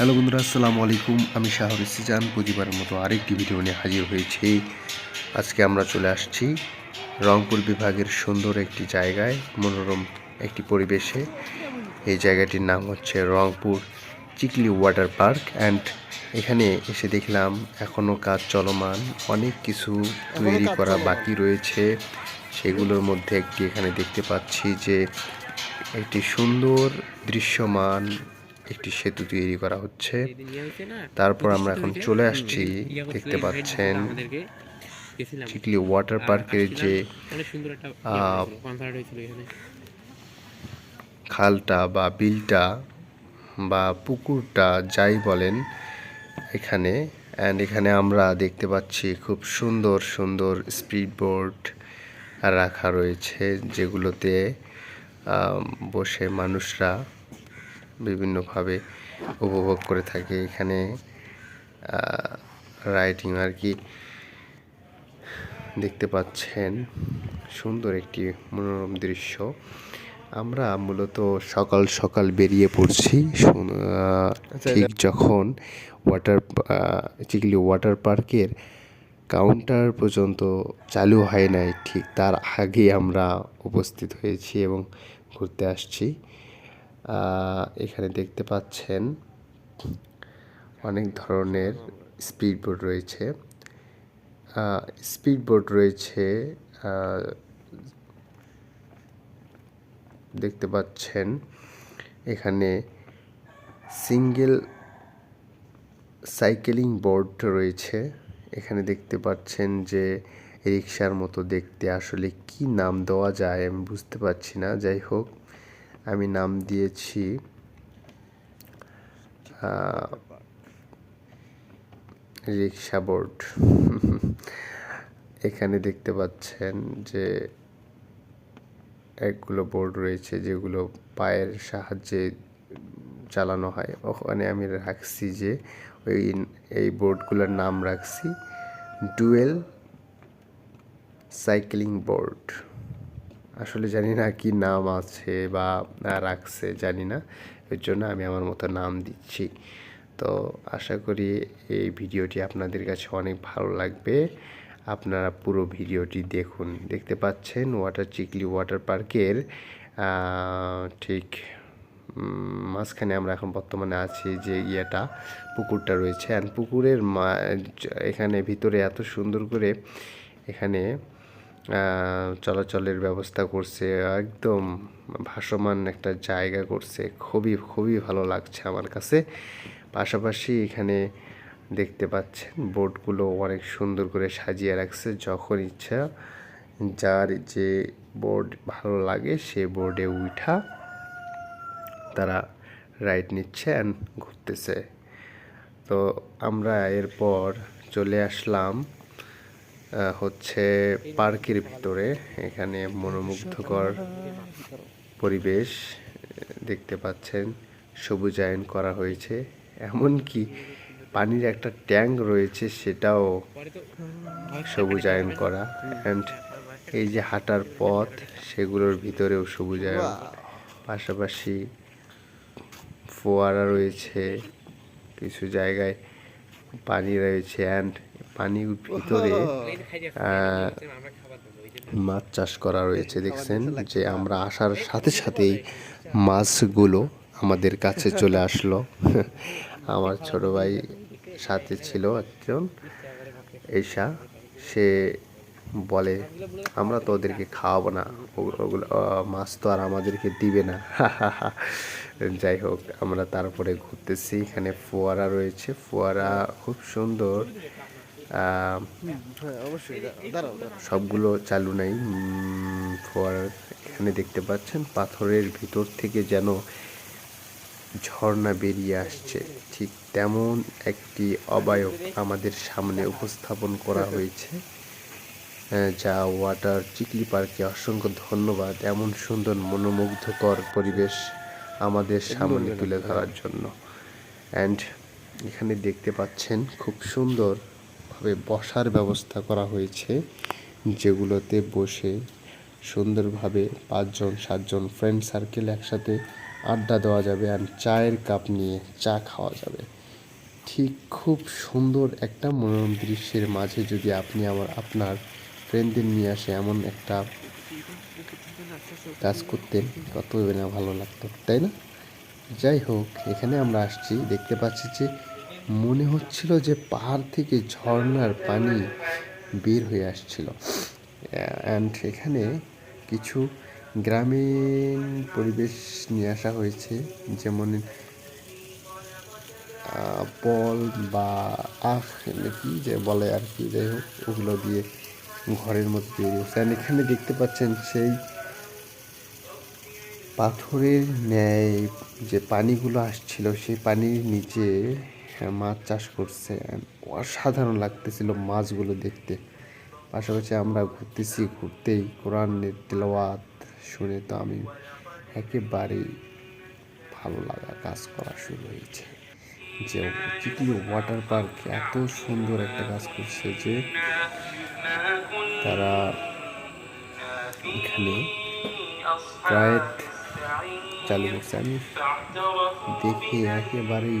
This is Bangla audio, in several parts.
হ্যালো বন্ধুরা আসসালামু আলাইকুম। আমি শাহর সিজান প্রতিবারের মতো আরেকটি ভিডিও নিয়ে হাজির হয়েছি। আজকে আমরা চলে আসছি রংপুর বিভাগের সুন্দর একটি জায়গায় মনোরম একটি পরিবেশে। এই জায়গাটির নাম হচ্ছে Rangpur Chikli water park and এখানে এসে দেখলাম এখনও কাজ চলমান অনেক কিছু তৈরি করা বাকি রয়েছে। সেগুলোর মধ্যে একটি এখানে দেখতে পাচ্ছি যে একটি সুন্দর দৃশ্যমান একটি সেতু তৈরি করা হচ্ছে। তারপর আমরা এখন চলে আসছি দেখতে পাচ্ছেন চিকলি ওয়াটার পার্কের যে আহ, খালটা বা বিলটা বা পুকুরটা যাই বলেন এখানে অ্যান্ড এখানে আমরা দেখতে পাচ্ছি খুব সুন্দর সুন্দর স্পিড বোর্ড রাখা রয়েছে যেগুলোতে বসে মানুষরা বিভিন্নভাবে উপভোগ করে থাকে এখানে রাইডিং আর কি। দেখতে পাচ্ছেন সুন্দর একটি মনোরম দৃশ্য। আমরা মূলত সকাল সকাল বেরিয়ে পড়ছি ঠিক যখন ওয়াটার চিকলি ওয়াটার পার্কের কাউন্টার পর্যন্ত চালু হয় নাই ঠিক তার আগে আমরা উপস্থিত হয়েছি এবং ঘুরতে আসছি। এখানে দেখতে পাচ্ছেন অনেক ধরনের স্পিড বোট রয়েছে। স্পিড বোট রয়েছে দেখতে পাচ্ছেন এখানে সিঙ্গেল সাইকেলিং বোর্ড রয়েছে। এখানে দেখতে পাচ্ছেন যে রিক্সার মতো দেখতে আসলে কি নাম দেওয়া যায় আমি বুঝতে পারছি না। যাই হোক আমি নাম দিয়েছি রিক্সা বোর্ড। এখানে দেখতে পাচ্ছেন যে একগুলো বোর্ড রয়েছে যেগুলো পায়ের সাহায্যে চালানো হয়। ওখানে আমি রাখছি যে ওই এই বোর্ডগুলোর নাম রাখছি, ডুয়েল সাইক্লিং বোর্ড। আসলে জানি না কি নাম আছে বা রাখছে, জানি না। এর জন্য আমি আমার মতো নাম দিচ্ছি। তো আশা করি এই ভিডিওটি আপনাদের কাছে অনেক ভালো লাগবে। আপনারা পুরো ভিডিওটি দেখুন। দেখতে পাচ্ছেন ওয়াটার চিকলি ওয়াটার পার্কের ঠিক মাঝখানে আমরা এখন বর্তমানে আছি যে ইয়েটা, পুকুরটা রয়েছে। অ্যান্ড পুকুরের এখানে ভিতরে এত সুন্দর করে এখানে চলাচলের ব্যবস্থা করছে, একদম ভাসমান একটা জায়গা করছে। খুবই খুবই ভালো লাগছে আমার কাছে। পাশাপাশি এখানে দেখতে পাচ্ছেন, বোর্ডগুলো অনেক সুন্দর করে সাজিয়ে রাখছে। যখন ইচ্ছা, যার যে বোর্ড ভালো লাগে, সে বোর্ডে উঠা তারা রাইড নিচ্ছে অ্যান্ড ঘুরতেছে। তো আমরা এরপর চলে আসলাম হচ্ছে পার্কের ভিতরে, এখানে মনোমুগ্ধকর পরিবেশ দেখতে পাচ্ছেন, সবুজায়ন করা হয়েছে, এমনকি পানির একটা ট্যাঙ্ক রয়েছে, সেটাও সবুজায়ন করা অ্যান্ড এই যে হাঁটার পথ, সেগুলোর ভিতরেও সবুজায়ন, পাশাপাশি ফোয়ারা রয়েছে, কিছু জায়গায় পানি রয়েছে অ্যান্ড পানির ভিতরে মাছ চাষ করা রয়েছে, দেখছেন? যে আমরা আসার সাথে সাথেই মাছগুলো আমাদের কাছে চলে আসলো। আমার ছোট ভাই সাথে ছিল একজন এসা সে বলে, আমরা তো ওদেরকে খাওয়াবো না, ওগুলো মাছ তো আর আমাদেরকে দিবে না। যাই হোক, আমরা তারপরে ঘুরতেছি। এখানে ফোয়ারা রয়েছে। ফোয়ারা খুব সুন্দর। সবগুলো চালু নাই। উম, এখানে দেখতে পাচ্ছেন পাথরের ভিতর থেকে যেন ঝর্ণা বেরিয়ে আসছে। ঠিক তেমন একটি অবায়ব আমাদের সামনে উপস্থাপন করা হয়েছে যা ওয়াটার চিকলি পার্কে অসংখ্য ধন্যবাদ। এমন সুন্দর মনোমুগ্ধকর পরিবেশ আমাদের সামনে তুলে ধরার জন্য। অ্যান্ড এখানে দেখতে পাচ্ছেন খুব সুন্দরভাবে বসার ব্যবস্থা করা হয়েছে, যেগুলোতে বসে সুন্দরভাবে পাঁচজন, সাতজন ফ্রেন্ড সার্কেল একসাথে আড্ডা দেওয়া যাবে আর চায়ের কাপ নিয়ে চা খাওয়া যাবে। ঠিক খুব সুন্দর একটা মনোরম দৃশ্যের মাঝে যদি আপনি আমার, আপনার ফ্রেন্ডদের নিয়ে আসে এমন একটা কাজ করতেন কত না ভালো লাগতো, তাই না? যাই হোক, এখানে আমরা আসছি, দেখতে পাচ্ছি যে মনে হচ্ছিল যে পাহাড় থেকে ঝর্ণার পানি বের হয়ে আসছিল। অ্যান্ড এখানে কিছু গ্রামীণ পরিবেশ নিয়ে আসা হয়েছে, যেমন বল বা আখ নাকি যে বলে আর কি, যাই হোক, ওগুলো দিয়ে ঘরের মধ্যে তৈরি হচ্ছে। আর এখানে দেখতে পাচ্ছেন সেই পাথরের ন্যায় যে পানিগুলো আসছিল, সেই পানির নিচে মাছ চাষ করছে। অসাধারণ লাগতেছিল মাছগুলো দেখতে। পাশাপাশি আমরা ঘুরতেছি, ঘুরতেই কোরআনের তেলাওয়াত শুনে তো আমি একেবারেই ভালো লাগা কাজ করা শুরু হয়েছে। যে তৃতীয় ওয়াটার পার্ক এত সুন্দর একটা কাজ করছে যে তারা এখানে প্রায় চালু করছে। আমি দেখে একেবারেই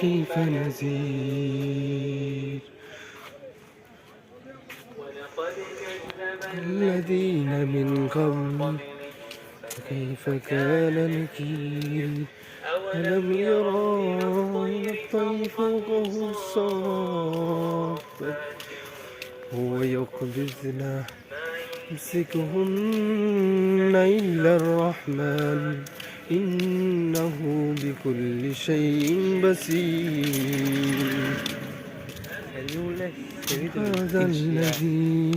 كيف نذير الذين من قبل كيف كان نكير ألم إلى الطير فوقه الصافات هو يقبضنا يمسكهن إلا الرحمن. إنه بكل شيء بصير. هذا الذي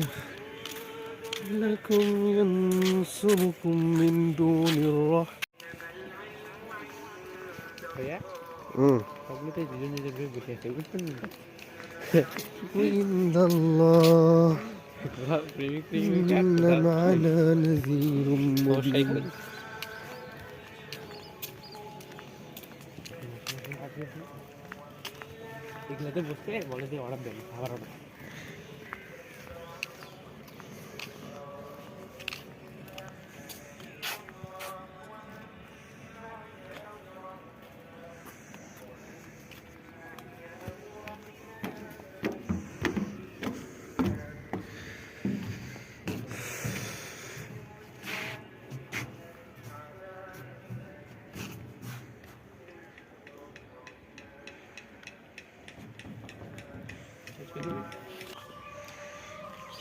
لكم ينصركم من دون الرحمة. إن الله إنما على نذير مبين এগুলাতে বসতে বলে যে অর্ডার দেন খাবার অর্ডার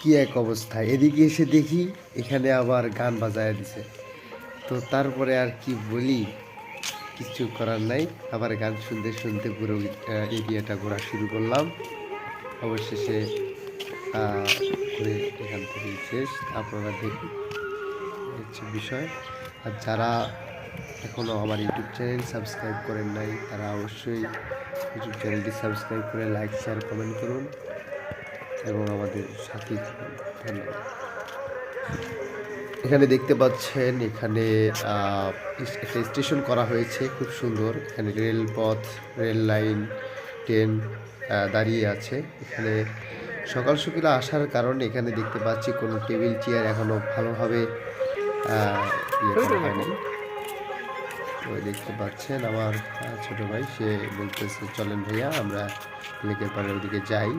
কি এক অবস্থা এদিকে এসে দেখি এখানে আবার গান বাজায় দিছে। তো তারপরে আর কি বলি? কিছু করার নাই। আবার গান শুনতে শুনতে পুরো এরিয়াটা ঘোরা শুরু করলাম। অবশেষে এখান থেকে শেষ। আপনারা দেখুন, হচ্ছে বিষয়। আর যারা এখনও আমার ইউটিউব চ্যানেল সাবস্ক্রাইব করেন নাই, তারা অবশ্যই ইউটিউব চ্যানেলটি সাবস্ক্রাইব করে লাইক শেয়ার কমেন্ট করুন। এবং আমাদের সাথী থাকুন। ধন্যবাদ। এখানে দেখতে পাচ্ছেন এখানে একটা স্টেশন করা হয়েছে খুব সুন্দর। এখানে রেলপথ রেল লাইন ট্রেন দাঁড়িয়ে আছে। এখানে সকাল সকালে আসার কারণে এখানে দেখতে পাচ্ছি কোনো টেবিল চেয়ার এখনও ভালোভাবে আহ, ইয়ে হয়নি। দেখতে পাচ্ছেন আমার ছোট ভাই সে বলতেছে চলেন ভাইয়া আমরা লেকের পাড়ের ওদিকে যাই।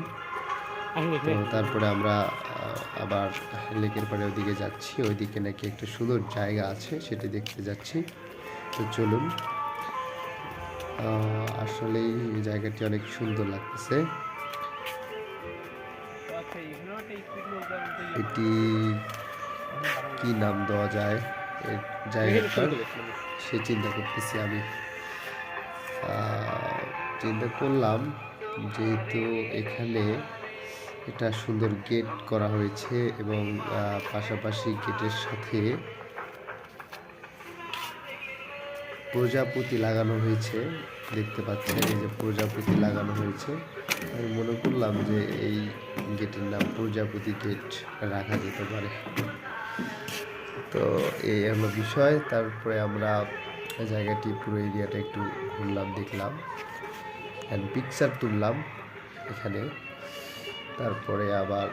তো তারপরে আমরা আবার লেকের পাড়ে ওইদিকে যাচ্ছি। ওইদিকে নাকি একটা সুন্দর জায়গা আছে সেটা দেখতে যাচ্ছি। তো চলুন আহ, আসলেই এই জায়গাটি অনেক সুন্দর লাগতেছে। এটি কি নাম দেওয়া যায়? এর জায়গাটার? সে চিন্তা করতেছি আমি। চিন্তা করলাম যেহেতু এখানে এটা সুন্দর গেট করা হয়েছে এবং পাশাপাশি গেটের সাথে প্রজাপতি লাগানো হয়েছে। দেখতে পাচ্ছেন, এই যে প্রজাপতি লাগানো হয়েছে। আমি মনে করলাম যে এই গেটের নাম প্রজাপতি গেট রাখা যেতে পারে। তো এই হলো বিষয়। তারপরে আমরা জায়গাটি, পুরো এরিয়াটা একটু ঘুরলাম, দেখলাম। অ্যান্ড পিকচার তুললাম এখানে। তারপরে আবার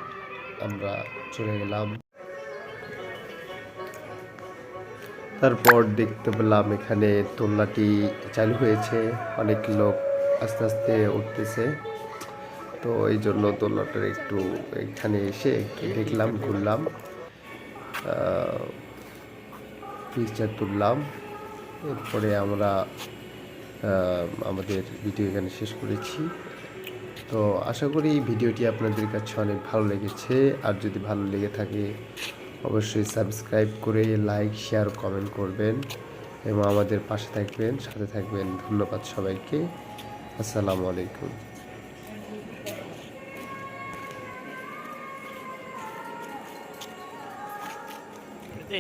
আমরা চলে গেলাম তারপর দেখতে পেলাম এখানে দোলনাটি চালু হয়েছে। অনেক লোক আস্তে আস্তে উঠতেছে। তো এই জন্য দোলনাটার একটু এখানে এসে দেখলাম, ঘুরলাম। পিকচার তুললাম। এরপরে আমরা আমাদের ভিডিও এখানে শেষ করেছি। তো আশা করি এই ভিডিওটি আপনাদের কাছে অনেক ভালো লেগেছে। আর যদি ভালো লেগে থাকে, অবশ্যই সাবস্ক্রাইব করে লাইক, শেয়ার, কমেন্ট করবেন এবং আমাদের পাশে থাকবেন, সাথে থাকবেন। ধন্যবাদ সবাইকে। আসসালামু আলাইকুম।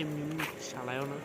এমনি শালায়ও না।